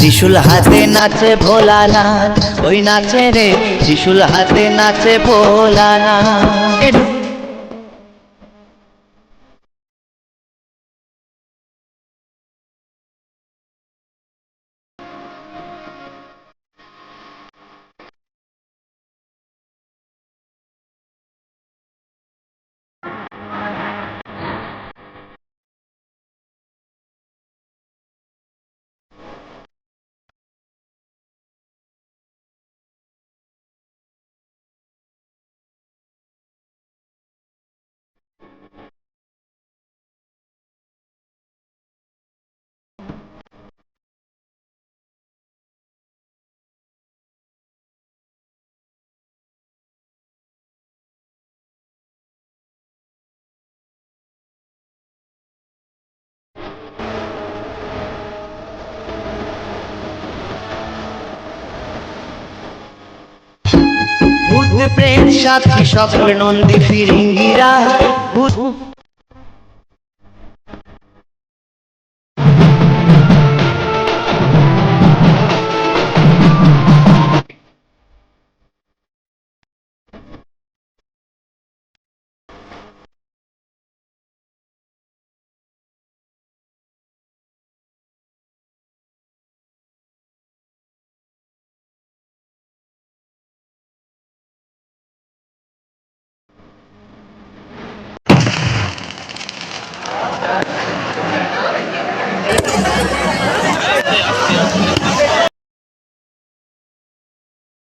ত্রিশুল হাতে নাচে ভোলানাথ ওই নাচে রে। যিশুল হাতে নাচে ভোলানাথ। প্রেম সাথী স্বপ্ন নন্দী ফিরিঙ্গিরা।